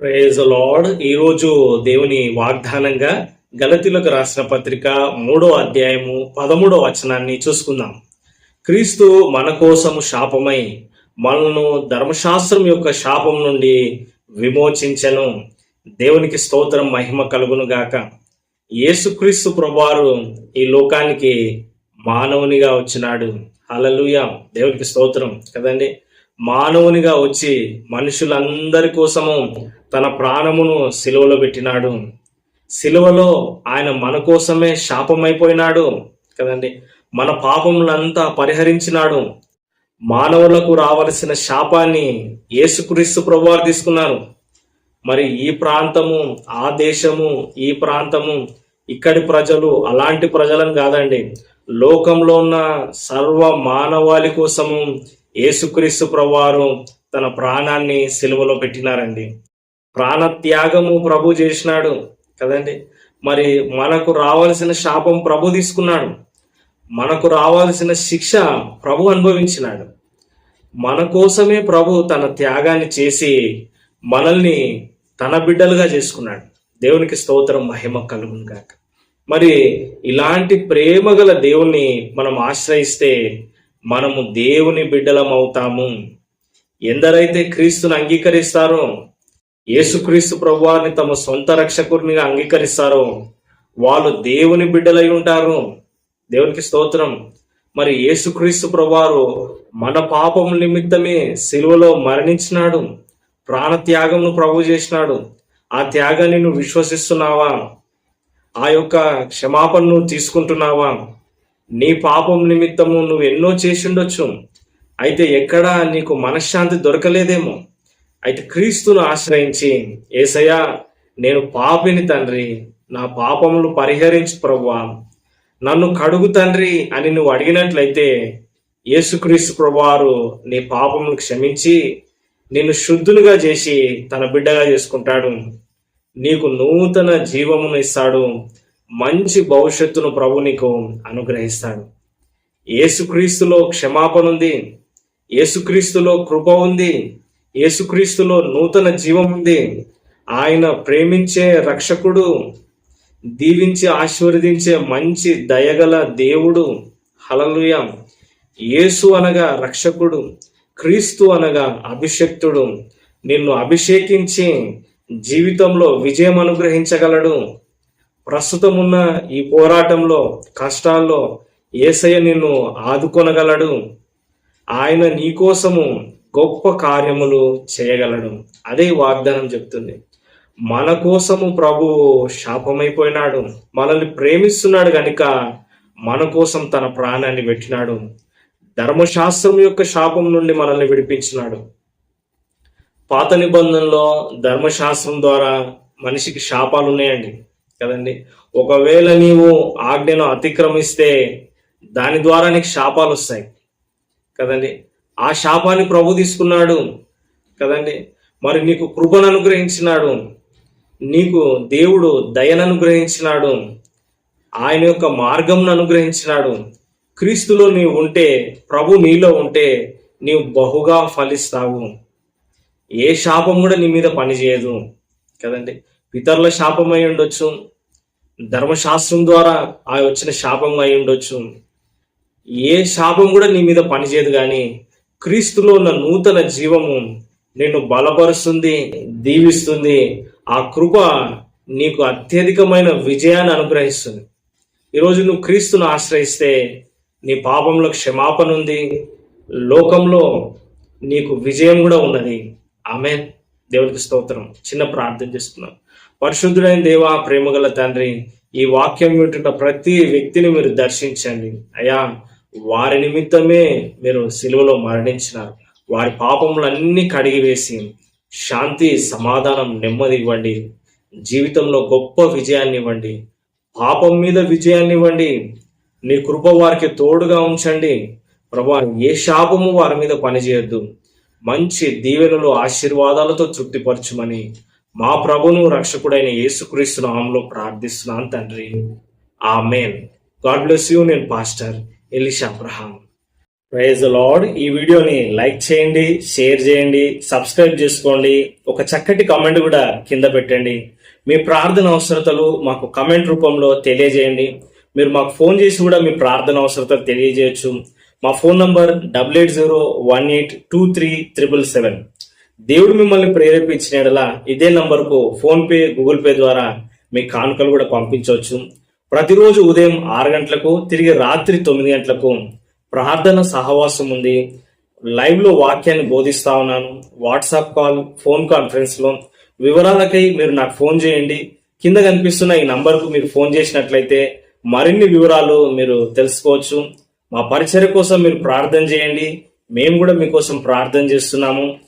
Praise lord ఈరోజు దేవుని వాగ్దానంగా గలతీలకు రాసిన పత్రిక మూడో అధ్యాయము పదమూడో వచనాన్ని చూసుకుందాం. క్రీస్తు మన కోసము శాపమై మనను ధర్మశాస్త్రం యొక్క శాపం నుండి విమోచించను. దేవునికి స్తోత్రం మహిమ కలుగును గాక. యేసుక్రీస్తు ప్రభువారు ఈ లోకానికి మానవునిగా వచ్చినాడు. అలలుయ దేవునికి స్తోత్రం కదండి. మానవునిగా వచ్చి మనుషులందరి కోసము తన ప్రాణమును సిలువలో పెట్టినాడు. సిలువలో ఆయన మన కోసమే శాపమైపోయినాడు కదండి. మన పాపములంతా పరిహరించినాడు. మానవులకు రావలసిన శాపాన్ని యేసుక్రీస్తు ప్రభువారు తీసుకున్నారు. మరి ఈ ప్రాంతము ఆ దేశము ఈ ప్రాంతము ఇక్కడి ప్రజలు అలాంటి ప్రజలను కాదండి. లోకంలో ఉన్న సర్వ మానవాళి కోసము యేసుక్రీస్తు ప్రభువారు తన ప్రాణాన్ని సిలువలో పెట్టినారండి. ప్రాణత్యాగము ప్రభు చేసినాడు కదండి. మరి మనకు రావాల్సిన శాపం ప్రభు తీసుకున్నాడు. మనకు రావాల్సిన శిక్ష ప్రభు అనుభవించినాడు. మన కోసమే ప్రభు తన త్యాగాన్ని చేసి మనల్ని తన బిడ్డలుగా చేసుకున్నాడు. దేవునికి స్తోత్రం మహిమ కలుగును గాక మరి ఇలాంటి ప్రేమ గల దేవుణ్ణి మనం ఆశ్రయిస్తే మనము దేవుని బిడ్డలం అవుతాము. ఎందరైతే క్రీస్తుని అంగీకరిస్తారో యేసుక్రీస్తు ప్రభువారిని తమ సొంత రక్షకుడిని అంగీకరిస్తారో వాళ్ళు దేవుని బిడ్డలై ఉంటారు. దేవునికి స్తోత్రం. మరి యేసుక్రీస్తు ప్రభువారు మన పాపం నిమిత్తమే సిలువలో మరణించినాడు. ప్రాణత్యాగంను ప్రభు చేసినాడు. ఆ త్యాగాన్ని నువ్వు విశ్వసిస్తున్నావా? ఆ యొక్క క్షమాపణను తీసుకుంటున్నావా? నీ పాపం నిమిత్తము నువ్వు ఎన్నో చేసిండొచ్చు. అయితే ఎక్కడా నీకు మనశ్శాంతి దొరకలేదేమో. అయితే క్రీస్తును ఆశ్రయించి ఏసయ్యా నేను పాపిని తండ్రి నా పాపములు పరిహరించు ప్రవ్వా నన్ను కడుగు తండ్రి అని నువ్వు అడిగినట్లయితే యేసుక్రీస్తు ప్రభువారు నీ పాపములు క్షమించి నిన్ను శుద్ధులుగా చేసి తన బిడ్డగా చేసుకుంటాడు. నీకు నూతన జీవమును ఇస్తాడు. మంచి భవిష్యత్తును ప్రభు నీకు అనుగ్రహిస్తాడు. ఏసుక్రీస్తులో క్షమాపణ ఉంది. ఏసుక్రీస్తులో కృప ఉంది. ఏసుక్రీస్తులో నూతన జీవం ఉంది. ఆయన ప్రేమించే రక్షకుడు దీవించి ఆశీర్వదించే మంచి దయగల దేవుడు హలలుయ యేసు అనగా రక్షకుడు క్రీస్తు అనగా అభిషక్తుడు. నిన్ను అభిషేకించి జీవితంలో విజయం అనుగ్రహించగలడు. ప్రస్తుతం ఉన్న ఈ పోరాటంలో కష్టాల్లో ఏసయ్య నిన్ను ఆదుకొనగలడు. ఆయన నీకోసము గొప్ప కార్యములు చేయగలడు. అదే వాగ్దానం చెప్తుంది. మన కోసము ప్రభు శాపమైపోయినాడు. మనల్ని ప్రేమిస్తున్నాడు గనుక మన కోసం తన ప్రాణాన్ని పెట్టినాడు. ధర్మశాస్త్రం యొక్క శాపం నుండి మనల్ని విడిపించినాడు. పాత నిబంధనలో ధర్మశాస్త్రం ద్వారా మనిషికి శాపాలు ఉన్నాయండి కదండి? ఒకవేళ నీవు ఆజ్ఞను అతిక్రమిస్తే దాని ద్వారా నీకు శాపాలు వస్తాయి. కదండి? ఆ శాపాన్ని ప్రభు తీసుకున్నాడు. కదండి? మరి నీకు కృపను అనుగ్రహించినాడు. నీకు దేవుడు దయను అనుగ్రహించినాడు. ఆయన యొక్క మార్గంను అనుగ్రహించినాడు. క్రీస్తులో నీవు ఉంటే ప్రభు నీలో ఉంటే నీవు బహుగా ఫలిస్తావు. ఏ శాపం కూడా నీ మీద పనిచేయదు. కదండి? పితరుల శాపం అయి ఉండొచ్చు. ధర్మశాస్త్రం ద్వారా ఆ వచ్చిన శాపం అయి ఉండొచ్చు. ఏ శాపం కూడా నీ మీద పనిచేయదు కానీ క్రీస్తులో ఉన్న నూతన జీవము నిన్ను బలపరుస్తుంది దీవిస్తుంది. ఆ కృప నీకు అత్యధికమైన విజయాన్ని అనుగ్రహిస్తుంది. ఈరోజు నువ్వు క్రీస్తును ఆశ్రయిస్తే నీ పాపంలో క్షమాపణ ఉంది. లోకంలో నీకు విజయం కూడా ఉన్నది. ఆమె దేవుడికి స్తోత్రం. చిన్న ప్రార్థన చేస్తున్నాం. పరిశుద్ధుడైన దేవా ప్రేమగల తండ్రి ఈ వాక్యం వింటున్న ప్రతి వ్యక్తిని మీరు దర్శించండి. అయ్యా వారి నిమిత్తమే మీరు సిలువలో మరణించినారు. వారి పాపములన్నీ కడిగివేసి శాంతి సమాధానం నెమ్మది ఇవ్వండి. జీవితంలో గొప్ప విజయాన్ని ఇవ్వండి. పాపం మీద విజయాన్ని ఇవ్వండి. నీ కృప వారికి తోడుగా ఉంచండి. ప్రభా ఏ శాపము వారి మీద పనిచేయొద్దు. మంచి దీవెనలు ఆశీర్వాదాలతో తృప్తిపరచుమని మా ప్రభును రక్షకుడైన యేసుక్రీస్తు నామంలో ప్రార్థిస్తున్నాను తండ్రి. ఆమెన్. గాడ్ బ్లెస్ యూ నేను pastor Elish Abraham. Praise Lord. ఈ వీడియోని లైక్ చేయండి షేర్ చేయండి సబ్స్క్రైబ్ చేసుకోండి. ఒక చక్కటి కామెంట్ కూడా కింద పెట్టండి. మీ ప్రార్థన అవసరతలు మాకు కమెంట్ రూపంలో తెలియజేయండి. మీరు మాకు ఫోన్ చేసి కూడా మీ ప్రార్థన అవసరతలు తెలియజేయచ్చు. మా phone number double eight zero one eight two three triple seven. దేవుడు మిమ్మల్ని ప్రేరేపించిన ఇదే నంబర్కు ఫోన్ పే గూగుల్ పే ద్వారా మీ కానుకలు కూడా పంపించవచ్చు. ప్రతిరోజు ఉదయం ఆరు గంటలకు తిరిగి రాత్రి తొమ్మిది గంటలకు ప్రార్థన సహవాసం ఉంది. లైవ్లో వాక్యాన్ని బోధిస్తా ఉన్నాను. వాట్సాప్ కాల్ ఫోన్ కాన్ఫరెన్స్లో వివరాలకై మీరు నాకు ఫోన్ చేయండి. కింద కనిపిస్తున్న ఈ నంబర్కు మీరు ఫోన్ చేసినట్లయితే మరిన్ని వివరాలు మీరు తెలుసుకోవచ్చు. మా పరిచయ కోసం మీరు ప్రార్థన చేయండి. మేము కూడా మీకోసం ప్రార్థన చేస్తున్నాము.